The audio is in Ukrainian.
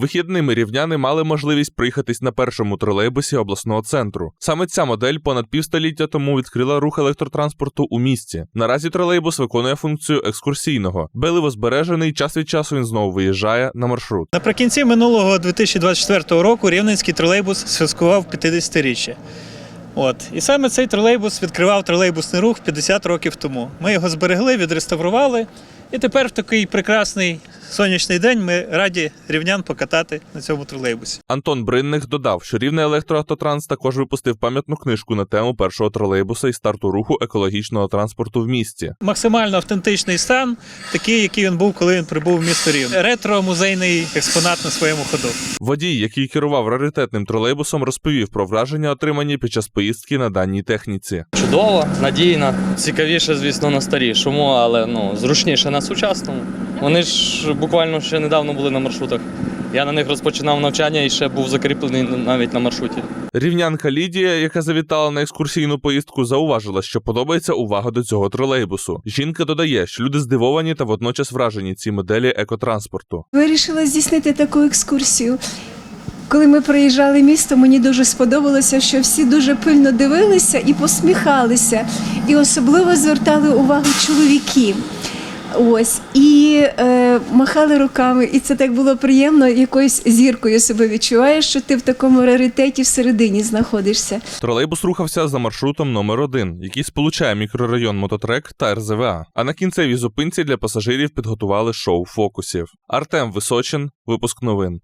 Вихідними рівняни мали можливість проїхатись на першому тролейбусі обласного центру. Саме ця модель понад півстоліття тому відкрила рух електротранспорту у місті. Наразі тролейбус виконує функцію екскурсійного. Беливо збережений, час від часу він знову виїжджає на маршрут. Наприкінці минулого 2024 року Рівненський тролейбус святкував 50-річчя. От. І саме цей тролейбус відкривав тролейбусний рух 50 років тому. Ми його зберегли, відреставрували. І тепер в такий прекрасний сонячний день ми раді рівнян покатати на цьому тролейбусі. Антон Бринних додав, що рівне електроавтотранс також випустив пам'ятну книжку на тему першого тролейбуса і старту руху екологічного транспорту в місті. Максимально автентичний стан, такий, який він був, коли він прибув в місто Рівне. Ретро-музейний експонат на своєму ходу. Водій, який керував раритетним тролейбусом, розповів про враження, отримані під час поїздки на даній техніці. Чудово, надійно. Цікавіше, звісно, на старішому, але ну, зручніше на сучасному. Вони ж буквально ще недавно були на маршрутах. Я на них розпочинав навчання і ще був закріплений навіть на маршруті. Рівнянка Лідія, яка завітала на екскурсійну поїздку, зауважила, що подобається увага до цього тролейбусу. Жінка додає, що люди здивовані та водночас вражені ці моделі екотранспорту. Вирішила здійснити таку екскурсію. Коли ми проїжджали місто, мені дуже сподобалося, що всі дуже пильно дивилися і посміхалися, і особливо звертали увагу чоловіки. Ось і е, махали руками, і це так було приємно. Якоюсь зіркою себе відчуваєш, що ти в такому раритеті всередині знаходишся. Тролейбус рухався за маршрутом номер 1 який сполучає мікрорайон Мототрек та РЗВА. А на кінцевій зупинці для пасажирів підготували шоу фокусів. Артем Височин, випуск новин.